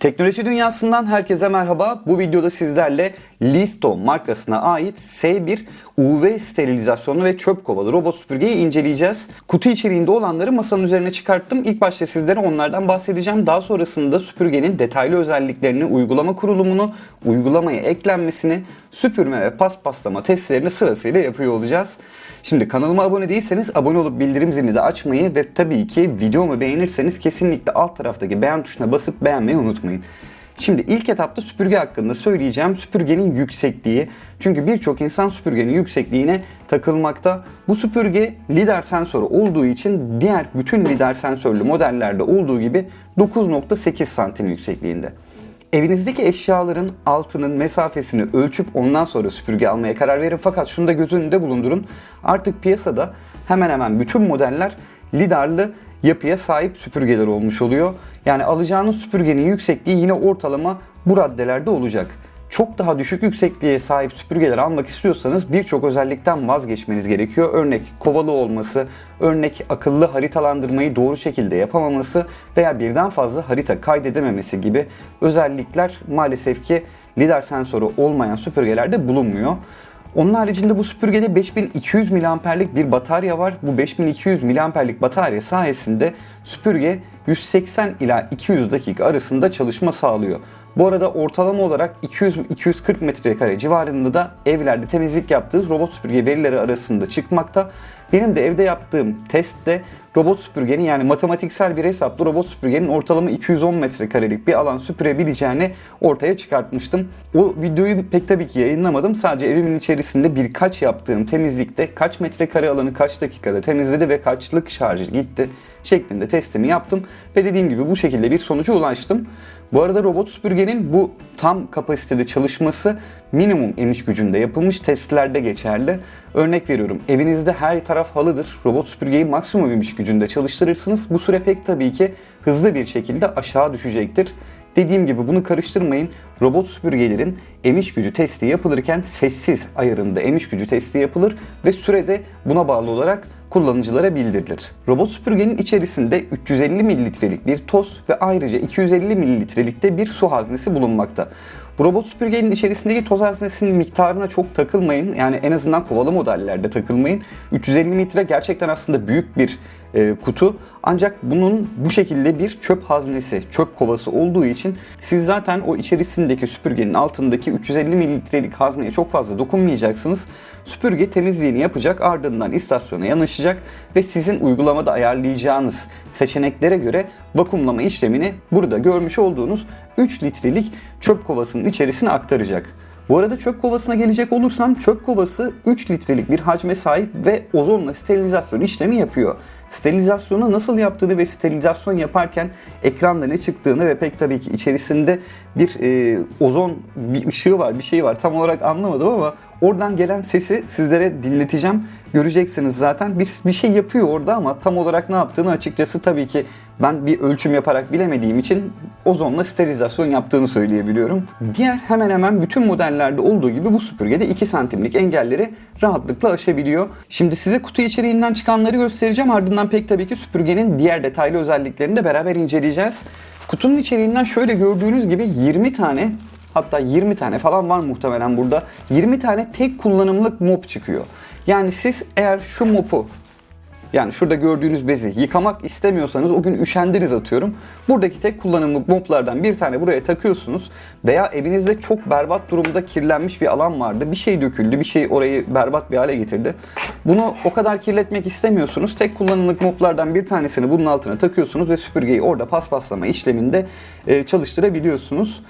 Teknoloji dünyasından herkese merhaba. Bu videoda sizlerle Listo markasına ait S1 UV sterilizasyonu ve çöp kovalı robot süpürgeyi inceleyeceğiz. Kutu içeriğinde olanları masanın üzerine çıkarttım. İlk başta sizlere onlardan bahsedeceğim. Daha sonrasında süpürgenin detaylı özelliklerini, uygulama kurulumunu, uygulamaya eklenmesini, süpürme ve paspaslama testlerini sırasıyla yapıyor olacağız. Şimdi kanalıma abone değilseniz abone olup bildirim zilini de açmayı ve tabii ki videomu beğenirseniz kesinlikle alt taraftaki beğen tuşuna basıp beğenmeyi unutmayın. Şimdi ilk etapta süpürge hakkında söyleyeceğim. Süpürgenin yüksekliği. Çünkü birçok insan süpürgenin yüksekliğine takılmakta. Bu süpürge lider sensörü olduğu için diğer bütün lider sensörlü modellerde olduğu gibi 9.8 santim yüksekliğinde. Evinizdeki eşyaların altının mesafesini ölçüp ondan sonra süpürge almaya karar verin. Fakat şunu da göz önünde bulundurun. Artık piyasada hemen hemen bütün modeller lidarlı yapıya sahip süpürgeler olmuş oluyor. Yani alacağınız süpürgenin yüksekliği yine ortalama bu raddelerde olacak. Çok daha düşük yüksekliğe sahip süpürgeler almak istiyorsanız birçok özellikten vazgeçmeniz gerekiyor. Örnek kovalı olması, örnek akıllı haritalandırmayı doğru şekilde yapamaması veya birden fazla harita kaydedememesi gibi özellikler maalesef ki lider sensörü olmayan süpürgelerde bulunmuyor. Onun haricinde bu süpürgede 5200 miliamperlik bir batarya var. Bu 5200 miliamperlik batarya sayesinde süpürge 180 ila 200 dakika arasında çalışma sağlıyor. Bu arada ortalama olarak 200-240 metrekare civarında da evlerde temizlik yaptığı robot süpürge verileri arasında çıkmakta. Benim de evde yaptığım testte robot süpürgenin yani matematiksel bir hesapla robot süpürgenin ortalama 210 metrekarelik bir alan süpürebileceğini ortaya çıkartmıştım. O videoyu pek tabii ki yayınlamadım. Sadece evimin içerisinde birkaç yaptığım temizlikte kaç metrekare alanı kaç dakikada temizledi ve kaçlık şarj gitti şeklinde testimi yaptım. Ve dediğim gibi bu şekilde bir sonuca ulaştım. Bu arada robot süpürgenin bu tam kapasitede çalışması minimum emiş gücünde yapılmış testlerde geçerli. Örnek veriyorum evinizde her taraf halıdır. Robot süpürgeyi maksimum emiş gücünde çalıştırırsınız. Bu süre pek tabii ki hızlı bir şekilde aşağı düşecektir. Dediğim gibi bunu karıştırmayın. Robot süpürgelerin emiş gücü testi yapılırken sessiz ayarında emiş gücü testi yapılır ve sürede buna bağlı olarak kullanıcılara bildirilir. Robot süpürgenin içerisinde 350 mililitrelik bir toz ve ayrıca 250 mililitrelik de bir su haznesi bulunmakta. Bu robot süpürgenin içerisindeki toz haznesinin miktarına çok takılmayın. Yani en azından kovalı modellerde takılmayın. 350 mililitre gerçekten aslında büyük bir kutu. Ancak bunun bu şekilde bir çöp haznesi, çöp kovası olduğu için siz zaten o içerisindeki süpürgenin altındaki 350 mililitrelik hazneye çok fazla dokunmayacaksınız. Süpürge temizliğini yapacak, ardından istasyona yanaşacak ve sizin uygulamada ayarlayacağınız seçeneklere göre vakumlama işlemini burada görmüş olduğunuz 3 litrelik çöp kovasının içerisine aktaracak. Bu arada çöp kovasına gelecek olursam çöp kovası 3 litrelik bir hacme sahip ve ozonla sterilizasyon işlemi yapıyor. Sterilizasyonu nasıl yaptığını ve sterilizasyon yaparken ekranda ne çıktığını ve pek tabii ki içerisinde bir e, ozon bir ışığı var, bir şey var. Tam olarak anlamadım ama oradan gelen sesi sizlere dinleteceğim. Göreceksiniz zaten. Bir, bir şey yapıyor orada ama tam olarak ne yaptığını açıkçası tabii ki ben bir ölçüm yaparak bilemediğim için ozonla sterilizasyon yaptığını söyleyebiliyorum. Diğer hemen hemen bütün modellerde olduğu gibi bu süpürgede 2 santimlik engelleri rahatlıkla aşabiliyor. Şimdi size kutu içeriğinden çıkanları göstereceğim. Ardından pek tabii ki süpürgenin diğer detaylı özelliklerini de beraber inceleyeceğiz. Kutunun içeriğinden şöyle gördüğünüz gibi 20 tane hatta 20 tane falan var muhtemelen burada. 20 tane tek kullanımlık mop çıkıyor. Yani siz eğer şu mopu yani şurada gördüğünüz bezi yıkamak istemiyorsanız o gün üşendiniz atıyorum. Buradaki tek kullanımlık moplardan bir tane buraya takıyorsunuz veya evinizde çok berbat durumda kirlenmiş bir alan vardı. Bir şey döküldü, bir şey orayı berbat bir hale getirdi. Bunu o kadar kirletmek istemiyorsunuz. Tek kullanımlık moplardan bir tanesini bunun altına takıyorsunuz ve süpürgeyi orada paspaslama işleminde e, çalıştırabiliyorsunuz.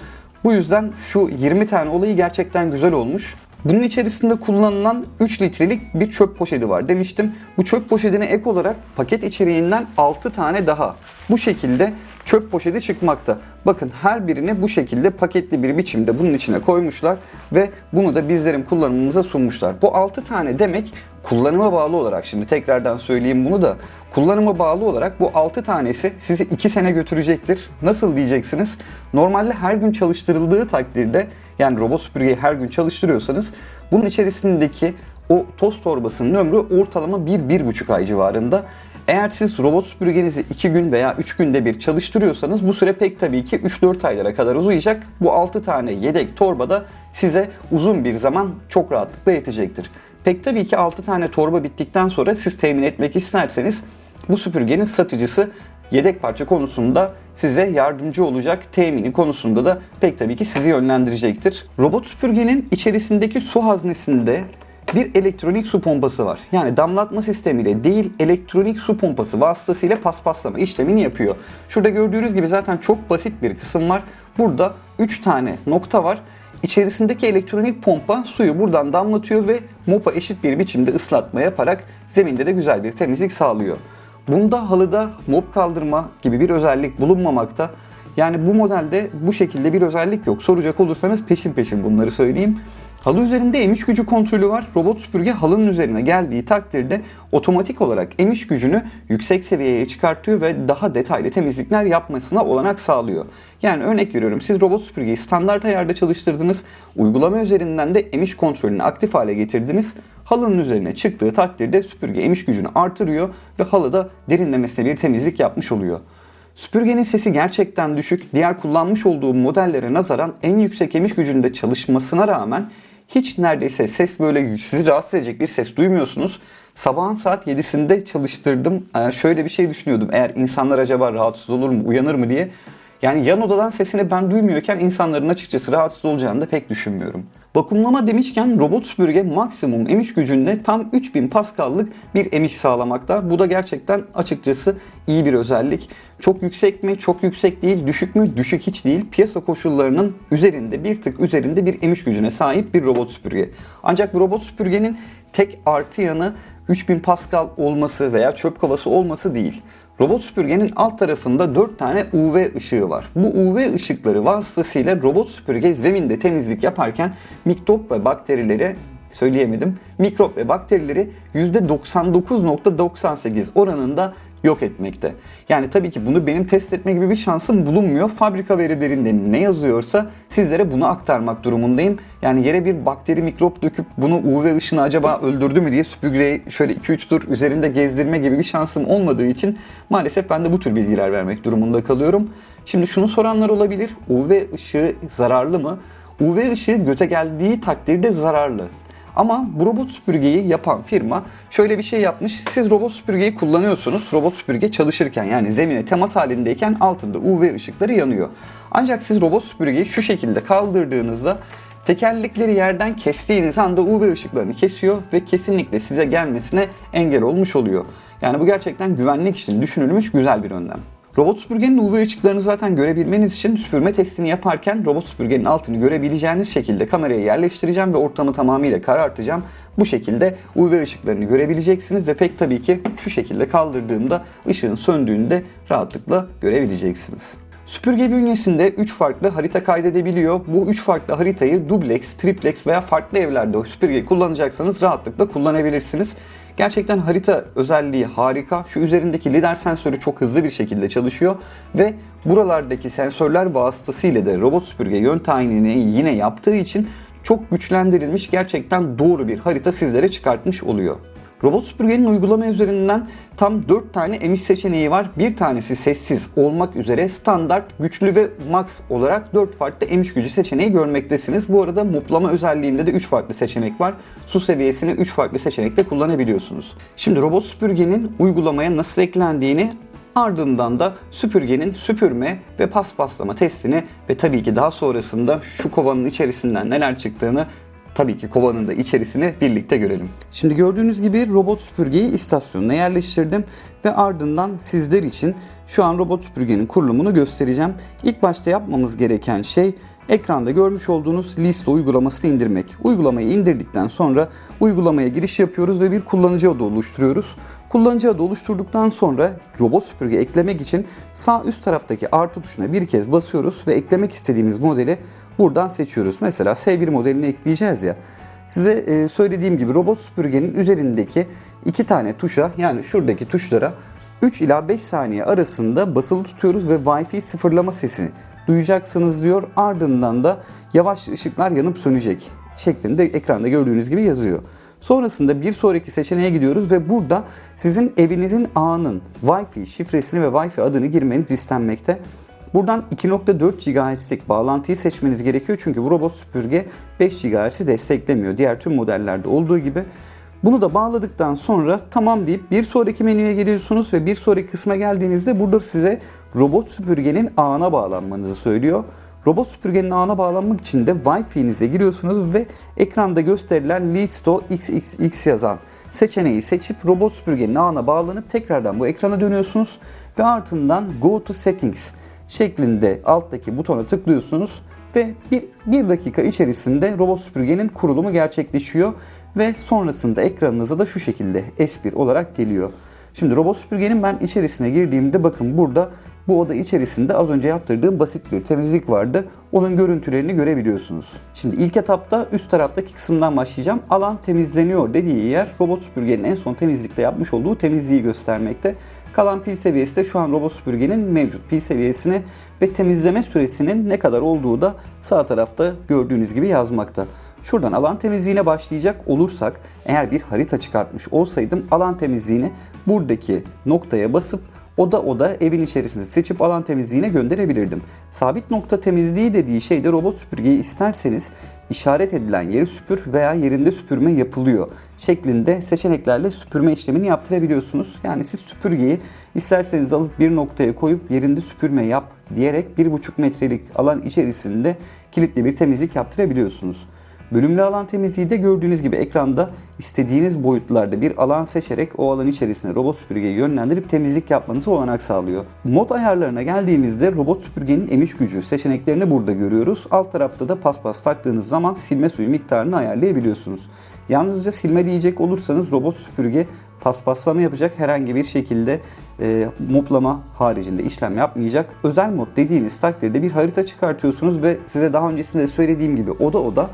Bu yüzden şu 20 tane olayı gerçekten güzel olmuş. Bunun içerisinde kullanılan 3 litrelik bir çöp poşeti var demiştim. Bu çöp poşetine ek olarak paket içeriğinden 6 tane daha bu şekilde çöp poşeti çıkmakta. Bakın her birini bu şekilde paketli bir biçimde bunun içine koymuşlar ve bunu da bizlerin kullanımımıza sunmuşlar. Bu 6 tane demek kullanıma bağlı olarak şimdi tekrardan söyleyeyim bunu da kullanıma bağlı olarak bu 6 tanesi sizi 2 sene götürecektir. Nasıl diyeceksiniz? Normalde her gün çalıştırıldığı takdirde yani robot süpürgeyi her gün çalıştırıyorsanız bunun içerisindeki o toz torbasının ömrü ortalama 1-1,5 ay civarında. Eğer siz robot süpürgenizi 2 gün veya 3 günde bir çalıştırıyorsanız bu süre pek tabii ki 3-4 aylara kadar uzayacak. Bu 6 tane yedek torba da size uzun bir zaman çok rahatlıkla yetecektir. Pek tabii ki 6 tane torba bittikten sonra siz temin etmek isterseniz bu süpürgenin satıcısı yedek parça konusunda size yardımcı olacak. Temini konusunda da pek tabii ki sizi yönlendirecektir. Robot süpürgenin içerisindeki su haznesinde bir elektronik su pompası var. Yani damlatma sistemiyle değil elektronik su pompası vasıtasıyla paspaslama işlemini yapıyor. Şurada gördüğünüz gibi zaten çok basit bir kısım var. Burada 3 tane nokta var. İçerisindeki elektronik pompa suyu buradan damlatıyor ve mopa eşit bir biçimde ıslatma yaparak zeminde de güzel bir temizlik sağlıyor. Bunda halıda mop kaldırma gibi bir özellik bulunmamakta. Yani bu modelde bu şekilde bir özellik yok. Soracak olursanız peşin peşin bunları söyleyeyim. Halı üzerinde emiş gücü kontrolü var. Robot süpürge halının üzerine geldiği takdirde otomatik olarak emiş gücünü yüksek seviyeye çıkartıyor ve daha detaylı temizlikler yapmasına olanak sağlıyor. Yani örnek veriyorum siz robot süpürgeyi standart ayarda çalıştırdınız. Uygulama üzerinden de emiş kontrolünü aktif hale getirdiniz. Halının üzerine çıktığı takdirde süpürge emiş gücünü artırıyor ve halıda derinlemesine bir temizlik yapmış oluyor. Süpürgenin sesi gerçekten düşük. Diğer kullanmış olduğum modellere nazaran en yüksek emiş gücünde çalışmasına rağmen hiç neredeyse ses böyle sizi rahatsız edecek bir ses duymuyorsunuz. Sabahın saat 7'sinde çalıştırdım. Ee, şöyle bir şey düşünüyordum. Eğer insanlar acaba rahatsız olur mu, uyanır mı diye. Yani yan odadan sesini ben duymuyorken insanların açıkçası rahatsız olacağını da pek düşünmüyorum. Vakumlama demişken robot süpürge maksimum emiş gücünde tam 3000 Pascal'lık bir emiş sağlamakta. Bu da gerçekten açıkçası iyi bir özellik. Çok yüksek mi? Çok yüksek değil. Düşük mü? Düşük hiç değil. Piyasa koşullarının üzerinde bir tık üzerinde bir emiş gücüne sahip bir robot süpürge. Ancak bu robot süpürgenin tek artı yanı 3000 Pascal olması veya çöp kovası olması değil. Robot süpürgenin alt tarafında 4 tane UV ışığı var. Bu UV ışıkları vasıtasıyla robot süpürge zeminde temizlik yaparken mikrop ve bakterileri söyleyemedim. Mikrop ve bakterileri %99.98 oranında yok etmekte. Yani tabii ki bunu benim test etme gibi bir şansım bulunmuyor. Fabrika verilerinde ne yazıyorsa sizlere bunu aktarmak durumundayım. Yani yere bir bakteri mikrop döküp bunu UV ışını acaba öldürdü mü diye süpürgeyi şöyle 2-3 tur üzerinde gezdirme gibi bir şansım olmadığı için maalesef ben de bu tür bilgiler vermek durumunda kalıyorum. Şimdi şunu soranlar olabilir. UV ışığı zararlı mı? UV ışığı göze geldiği takdirde zararlı. Ama bu robot süpürgeyi yapan firma şöyle bir şey yapmış. Siz robot süpürgeyi kullanıyorsunuz. Robot süpürge çalışırken yani zemine temas halindeyken altında UV ışıkları yanıyor. Ancak siz robot süpürgeyi şu şekilde kaldırdığınızda tekerlekleri yerden kestiğiniz anda UV ışıklarını kesiyor ve kesinlikle size gelmesine engel olmuş oluyor. Yani bu gerçekten güvenlik için düşünülmüş güzel bir önlem. Robot süpürgenin UV ışıklarını zaten görebilmeniz için süpürme testini yaparken robot süpürgenin altını görebileceğiniz şekilde kameraya yerleştireceğim ve ortamı tamamıyla karartacağım. Bu şekilde UV ışıklarını görebileceksiniz ve pek tabii ki şu şekilde kaldırdığımda ışığın söndüğünü de rahatlıkla görebileceksiniz. Süpürge bünyesinde 3 farklı harita kaydedebiliyor. Bu 3 farklı haritayı duplex, triplex veya farklı evlerde süpürge kullanacaksanız rahatlıkla kullanabilirsiniz. Gerçekten harita özelliği harika. Şu üzerindeki lider sensörü çok hızlı bir şekilde çalışıyor ve buralardaki sensörler vasıtasıyla da robot süpürge yön tayinini yine yaptığı için çok güçlendirilmiş gerçekten doğru bir harita sizlere çıkartmış oluyor. Robot süpürgenin uygulama üzerinden tam 4 tane emiş seçeneği var. Bir tanesi sessiz olmak üzere standart, güçlü ve max olarak 4 farklı emiş gücü seçeneği görmektesiniz. Bu arada muplama özelliğinde de 3 farklı seçenek var. Su seviyesini 3 farklı seçenekte kullanabiliyorsunuz. Şimdi robot süpürgenin uygulamaya nasıl eklendiğini Ardından da süpürgenin süpürme ve paspaslama testini ve tabii ki daha sonrasında şu kovanın içerisinden neler çıktığını tabii ki kovanın da içerisini birlikte görelim. Şimdi gördüğünüz gibi robot süpürgeyi istasyonuna yerleştirdim ve ardından sizler için şu an robot süpürgenin kurulumunu göstereceğim. İlk başta yapmamız gereken şey ekranda görmüş olduğunuz liste uygulamasını indirmek. Uygulamayı indirdikten sonra uygulamaya giriş yapıyoruz ve bir kullanıcı adı oluşturuyoruz. Kullanıcı adı oluşturduktan sonra robot süpürge eklemek için sağ üst taraftaki artı tuşuna bir kez basıyoruz ve eklemek istediğimiz modeli buradan seçiyoruz. Mesela S1 modelini ekleyeceğiz ya. Size e, söylediğim gibi robot süpürgenin üzerindeki iki tane tuşa yani şuradaki tuşlara 3 ila 5 saniye arasında basılı tutuyoruz ve Wi-Fi sıfırlama sesini duyacaksınız diyor. Ardından da yavaş ışıklar yanıp sönecek şeklinde ekranda gördüğünüz gibi yazıyor. Sonrasında bir sonraki seçeneğe gidiyoruz ve burada sizin evinizin ağının Wi-Fi şifresini ve Wi-Fi adını girmeniz istenmekte. Buradan 2.4 GHz'lik bağlantıyı seçmeniz gerekiyor çünkü bu robot süpürge 5 GHz'i desteklemiyor. Diğer tüm modellerde olduğu gibi. Bunu da bağladıktan sonra tamam deyip bir sonraki menüye geliyorsunuz ve bir sonraki kısma geldiğinizde burada size robot süpürgenin ağına bağlanmanızı söylüyor. Robot süpürgenin ağına bağlanmak için de Wi-Fi'nize giriyorsunuz ve ekranda gösterilen Listo XXX yazan seçeneği seçip robot süpürgenin ağına bağlanıp tekrardan bu ekrana dönüyorsunuz ve ardından Go to Settings şeklinde alttaki butona tıklıyorsunuz ve bir, bir dakika içerisinde robot süpürgenin kurulumu gerçekleşiyor ve sonrasında ekranınıza da şu şekilde S1 olarak geliyor. Şimdi robot süpürgenin ben içerisine girdiğimde bakın burada bu oda içerisinde az önce yaptırdığım basit bir temizlik vardı. Onun görüntülerini görebiliyorsunuz. Şimdi ilk etapta üst taraftaki kısımdan başlayacağım. Alan temizleniyor dediği yer robot süpürgenin en son temizlikte yapmış olduğu temizliği göstermekte. Kalan pil seviyesi de şu an robot süpürgenin mevcut pil seviyesini ve temizleme süresinin ne kadar olduğu da sağ tarafta gördüğünüz gibi yazmakta. Şuradan alan temizliğine başlayacak olursak eğer bir harita çıkartmış olsaydım alan temizliğini buradaki noktaya basıp oda oda evin içerisinde seçip alan temizliğine gönderebilirdim. Sabit nokta temizliği dediği şey de robot süpürgeyi isterseniz işaret edilen yeri süpür veya yerinde süpürme yapılıyor şeklinde seçeneklerle süpürme işlemini yaptırabiliyorsunuz. Yani siz süpürgeyi isterseniz alıp bir noktaya koyup yerinde süpürme yap diyerek 1,5 metrelik alan içerisinde kilitli bir temizlik yaptırabiliyorsunuz. Bölümlü alan temizliği de gördüğünüz gibi ekranda istediğiniz boyutlarda bir alan seçerek o alan içerisine robot süpürgeyi yönlendirip temizlik yapmanızı olanak sağlıyor. Mod ayarlarına geldiğimizde robot süpürgenin emiş gücü seçeneklerini burada görüyoruz. Alt tarafta da paspas taktığınız zaman silme suyu miktarını ayarlayabiliyorsunuz. Yalnızca silme diyecek olursanız robot süpürge paspaslama yapacak herhangi bir şekilde e, moplama haricinde işlem yapmayacak. Özel mod dediğiniz takdirde bir harita çıkartıyorsunuz ve size daha öncesinde söylediğim gibi oda oda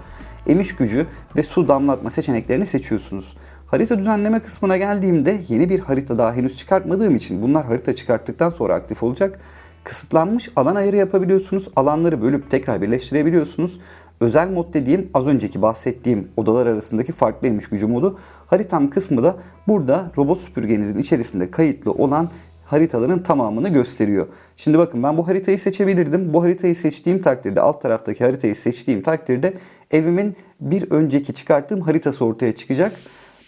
emiş gücü ve su damlatma seçeneklerini seçiyorsunuz. Harita düzenleme kısmına geldiğimde yeni bir harita daha henüz çıkartmadığım için bunlar harita çıkarttıktan sonra aktif olacak. Kısıtlanmış alan ayarı yapabiliyorsunuz. Alanları bölüp tekrar birleştirebiliyorsunuz. Özel mod dediğim az önceki bahsettiğim odalar arasındaki farklı emiş gücü modu. Haritam kısmı da burada robot süpürgenizin içerisinde kayıtlı olan haritaların tamamını gösteriyor. Şimdi bakın ben bu haritayı seçebilirdim. Bu haritayı seçtiğim takdirde alt taraftaki haritayı seçtiğim takdirde evimin bir önceki çıkarttığım haritası ortaya çıkacak.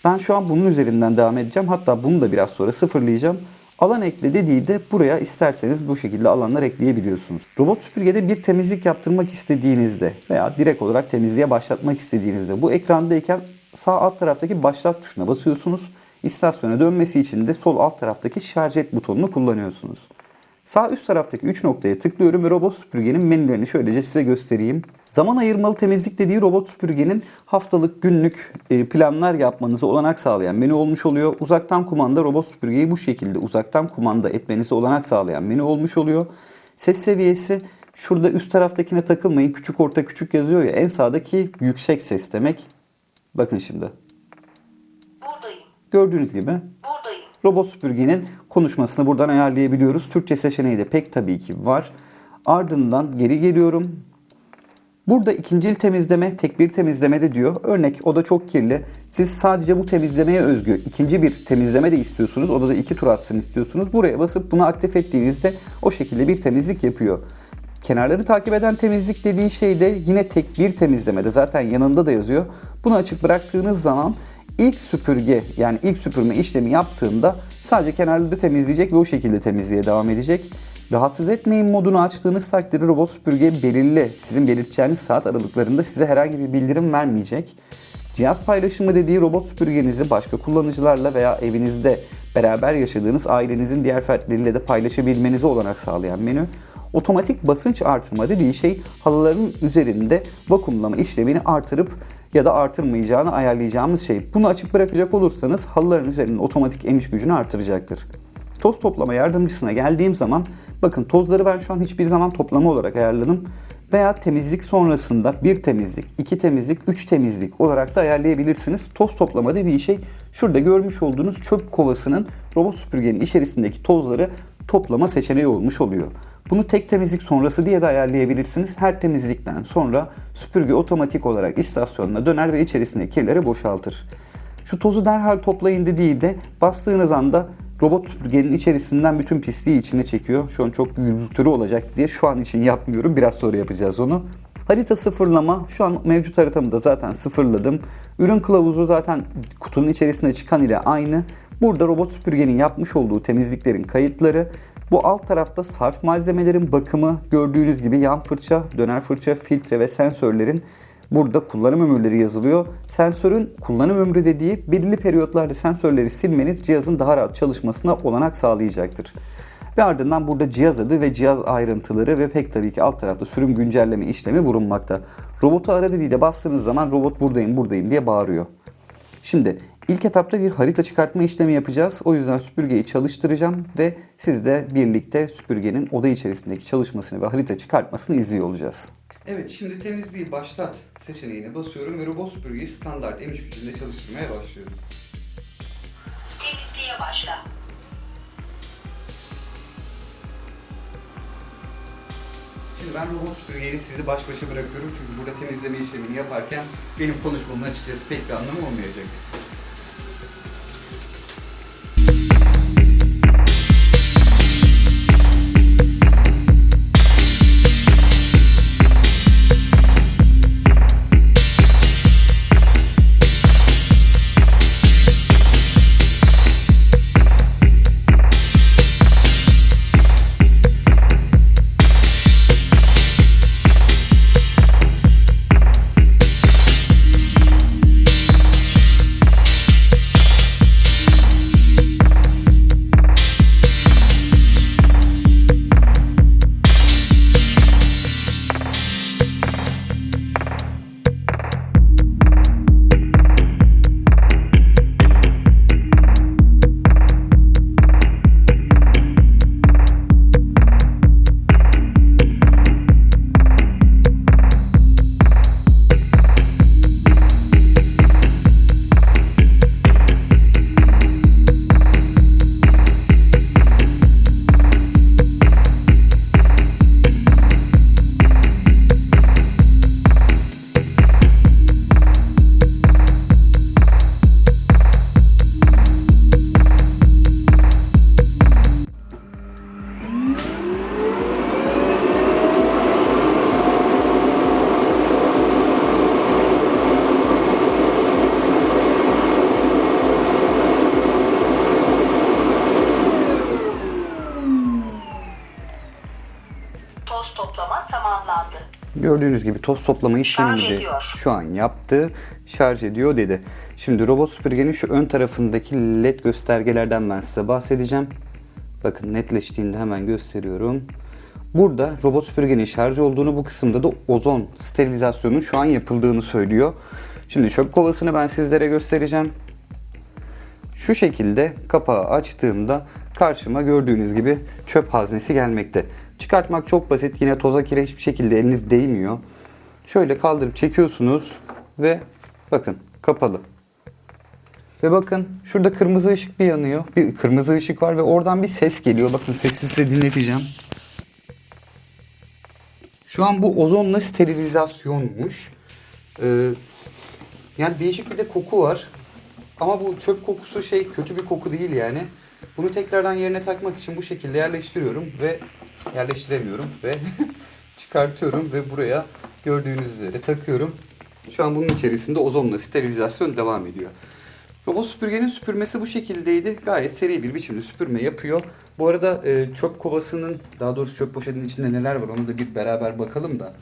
Ben şu an bunun üzerinden devam edeceğim. Hatta bunu da biraz sonra sıfırlayacağım. Alan ekle dediği de buraya isterseniz bu şekilde alanlar ekleyebiliyorsunuz. Robot süpürgede bir temizlik yaptırmak istediğinizde veya direkt olarak temizliğe başlatmak istediğinizde bu ekrandayken sağ alt taraftaki başlat tuşuna basıyorsunuz. İstasyona dönmesi için de sol alt taraftaki şarj et butonunu kullanıyorsunuz. Sağ üst taraftaki 3 noktaya tıklıyorum ve robot süpürgenin menülerini şöylece size göstereyim. Zaman ayırmalı temizlik dediği robot süpürgenin haftalık, günlük e, planlar yapmanızı olanak sağlayan menü olmuş oluyor. Uzaktan kumanda robot süpürgeyi bu şekilde uzaktan kumanda etmenizi olanak sağlayan menü olmuş oluyor. Ses seviyesi şurada üst taraftakine takılmayın. Küçük orta küçük yazıyor ya en sağdaki yüksek ses demek. Bakın şimdi. Buradayım. Gördüğünüz gibi. Robot süpürgenin konuşmasını buradan ayarlayabiliyoruz. Türkçe seçeneği de pek tabii ki var. Ardından geri geliyorum. Burada ikincil temizleme, tek bir temizleme de diyor. Örnek o da çok kirli. Siz sadece bu temizlemeye özgü ikinci bir temizleme de istiyorsunuz. Odada iki tur atsın istiyorsunuz. Buraya basıp bunu aktif ettiğinizde o şekilde bir temizlik yapıyor. Kenarları takip eden temizlik dediği şey de yine tek bir temizlemede zaten yanında da yazıyor. Bunu açık bıraktığınız zaman ilk süpürge yani ilk süpürme işlemi yaptığında sadece kenarları temizleyecek ve o şekilde temizliğe devam edecek. Rahatsız etmeyin modunu açtığınız takdirde robot süpürge belirli sizin belirteceğiniz saat aralıklarında size herhangi bir bildirim vermeyecek. Cihaz paylaşımı dediği robot süpürgenizi başka kullanıcılarla veya evinizde beraber yaşadığınız ailenizin diğer fertleriyle de paylaşabilmenize olanak sağlayan menü. Otomatik basınç artırma dediği şey halıların üzerinde vakumlama işlemini artırıp ya da artırmayacağını ayarlayacağımız şey. Bunu açık bırakacak olursanız halıların üzerinin otomatik emiş gücünü artıracaktır. Toz toplama yardımcısına geldiğim zaman bakın tozları ben şu an hiçbir zaman toplama olarak ayarladım. Veya temizlik sonrasında bir temizlik, iki temizlik, üç temizlik olarak da ayarlayabilirsiniz. Toz toplama dediği şey şurada görmüş olduğunuz çöp kovasının robot süpürgenin içerisindeki tozları toplama seçeneği olmuş oluyor. Bunu tek temizlik sonrası diye de ayarlayabilirsiniz. Her temizlikten sonra süpürge otomatik olarak istasyonuna döner ve içerisindeki kirleri boşaltır. Şu tozu derhal toplayın dediği de bastığınız anda robot süpürgenin içerisinden bütün pisliği içine çekiyor. Şu an çok gürültülü olacak diye şu an için yapmıyorum. Biraz sonra yapacağız onu. Harita sıfırlama. Şu an mevcut haritamı da zaten sıfırladım. Ürün kılavuzu zaten kutunun içerisinde çıkan ile aynı. Burada robot süpürgenin yapmış olduğu temizliklerin kayıtları. Bu alt tarafta sarf malzemelerin bakımı, gördüğünüz gibi yan fırça, döner fırça, filtre ve sensörlerin burada kullanım ömürleri yazılıyor. Sensörün kullanım ömrü dediği belirli periyotlarda sensörleri silmeniz cihazın daha rahat çalışmasına olanak sağlayacaktır. Ve ardından burada cihaz adı ve cihaz ayrıntıları ve pek tabii ki alt tarafta sürüm güncelleme işlemi bulunmakta. Robotu ara dediğiyle bastığınız zaman robot buradayım buradayım diye bağırıyor. Şimdi ilk etapta bir harita çıkartma işlemi yapacağız. O yüzden süpürgeyi çalıştıracağım ve siz de birlikte süpürgenin oda içerisindeki çalışmasını ve harita çıkartmasını izliyor olacağız. Evet şimdi temizliği başlat seçeneğine basıyorum ve robot süpürgeyi standart M3 gücünde çalıştırmaya başlıyorum. Temizliğe başla. Şimdi ben robot süpürgeyle sizi baş başa bırakıyorum çünkü burada temizleme işlemini yaparken benim konuşmamın açıkçası pek bir anlamı olmayacak. Gördüğünüz gibi toz toplama işlemini Şarj de ediyor. şu an yaptı. Şarj ediyor dedi. Şimdi robot süpürgenin şu ön tarafındaki led göstergelerden ben size bahsedeceğim. Bakın netleştiğinde hemen gösteriyorum. Burada robot süpürgenin şarj olduğunu bu kısımda da ozon sterilizasyonun şu an yapıldığını söylüyor. Şimdi çöp kovasını ben sizlere göstereceğim. Şu şekilde kapağı açtığımda karşıma gördüğünüz gibi çöp haznesi gelmekte. Çıkartmak çok basit. Yine toza kire hiçbir şekilde eliniz değmiyor. Şöyle kaldırıp çekiyorsunuz ve bakın kapalı. Ve bakın şurada kırmızı ışık bir yanıyor. Bir kırmızı ışık var ve oradan bir ses geliyor. Bakın sesi size dinleteceğim. Şu an bu ozonla sterilizasyonmuş. Ee, yani değişik bir de koku var. Ama bu çöp kokusu şey kötü bir koku değil yani. Bunu tekrardan yerine takmak için bu şekilde yerleştiriyorum ve yerleştiremiyorum ve çıkartıyorum ve buraya gördüğünüz üzere takıyorum. Şu an bunun içerisinde ozonla sterilizasyon devam ediyor. Robot süpürgenin süpürmesi bu şekildeydi. Gayet seri bir biçimde süpürme yapıyor. Bu arada e, çöp kovasının, daha doğrusu çöp poşetinin içinde neler var onu da bir beraber bakalım da.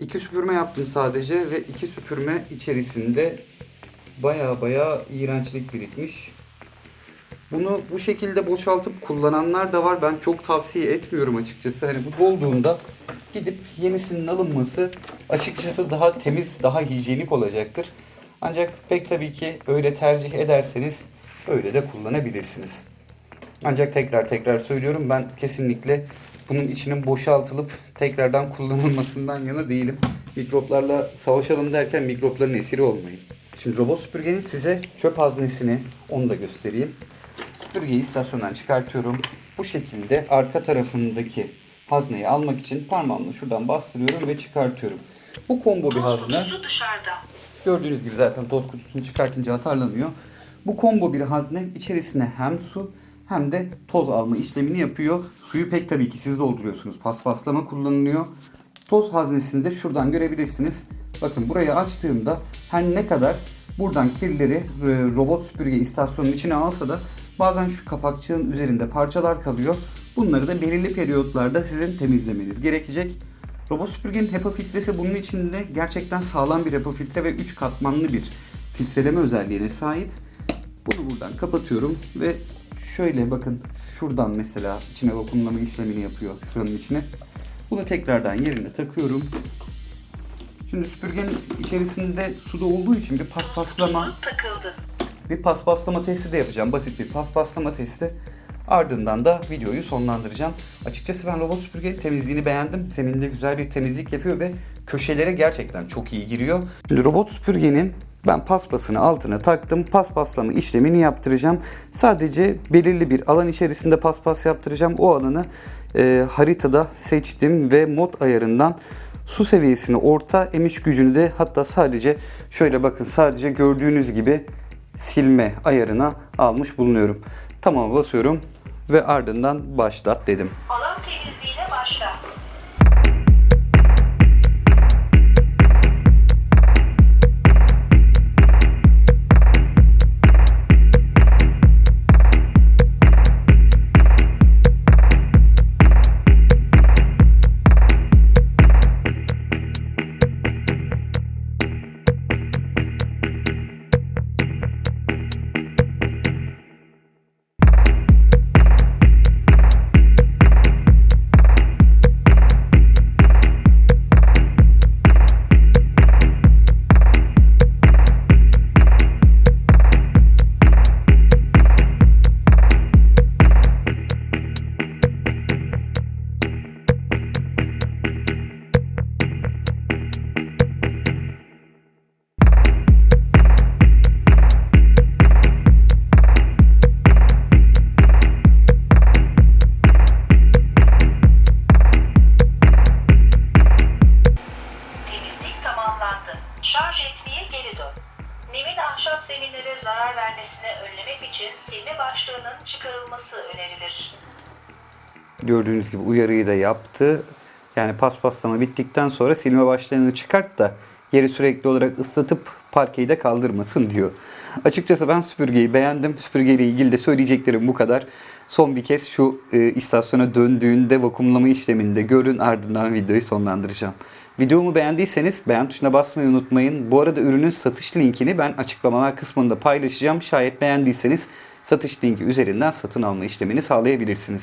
İki süpürme yaptım sadece ve iki süpürme içerisinde baya baya iğrençlik birikmiş. Bunu bu şekilde boşaltıp kullananlar da var. Ben çok tavsiye etmiyorum açıkçası. Hani bu dolduğunda gidip yenisinin alınması açıkçası daha temiz, daha hijyenik olacaktır. Ancak pek tabii ki öyle tercih ederseniz öyle de kullanabilirsiniz. Ancak tekrar tekrar söylüyorum ben kesinlikle bunun içinin boşaltılıp tekrardan kullanılmasından yana değilim. Mikroplarla savaşalım derken mikropların esiri olmayın. Şimdi robot süpürgenin size çöp haznesini onu da göstereyim. Süpürgeyi istasyondan çıkartıyorum. Bu şekilde arka tarafındaki hazneyi almak için parmağımla şuradan bastırıyorum ve çıkartıyorum. Bu combo bir hazne. dışarıda. Gördüğünüz gibi zaten toz kutusunu çıkartınca atarlanıyor. Bu combo bir hazne içerisine hem su hem de toz alma işlemini yapıyor. Suyu pek tabii ki siz dolduruyorsunuz. Paspaslama kullanılıyor. Toz haznesini de şuradan görebilirsiniz. Bakın burayı açtığımda her ne kadar buradan kirleri e, robot süpürge istasyonunun içine alsa da bazen şu kapakçığın üzerinde parçalar kalıyor. Bunları da belirli periyotlarda sizin temizlemeniz gerekecek. Robot süpürgenin HEPA filtresi bunun içinde gerçekten sağlam bir HEPA filtre ve 3 katmanlı bir filtreleme özelliğine sahip. Bunu buradan kapatıyorum ve şöyle bakın şuradan mesela içine vakumlama işlemini yapıyor şuranın içine. Bunu tekrardan yerine takıyorum. Şimdi süpürgenin içerisinde suda olduğu için bir paspaslama. Bir paspaslama testi de yapacağım. Basit bir paspaslama testi. Ardından da videoyu sonlandıracağım. Açıkçası ben robot süpürge temizliğini beğendim. Zeminde güzel bir temizlik yapıyor ve köşelere gerçekten çok iyi giriyor. Robot süpürgenin ben paspasını altına taktım. Paspaslama işlemini yaptıracağım. Sadece belirli bir alan içerisinde paspas yaptıracağım. O alanı e, haritada seçtim ve mod ayarından su seviyesini orta, emiş gücünü de hatta sadece şöyle bakın sadece gördüğünüz gibi silme ayarına almış bulunuyorum. Tamam basıyorum ve ardından başlat dedim. Gördüğünüz gibi uyarıyı da yaptı. Yani paspaslama bittikten sonra silme başlığını çıkart da yeri sürekli olarak ıslatıp parkeyi de kaldırmasın diyor. Açıkçası ben süpürgeyi beğendim. Süpürgeyle ilgili de söyleyeceklerim bu kadar. Son bir kez şu e, istasyona döndüğünde vakumlama işleminde görün ardından videoyu sonlandıracağım. Videomu beğendiyseniz beğen tuşuna basmayı unutmayın. Bu arada ürünün satış linkini ben açıklamalar kısmında paylaşacağım. Şayet beğendiyseniz satış linki üzerinden satın alma işlemini sağlayabilirsiniz.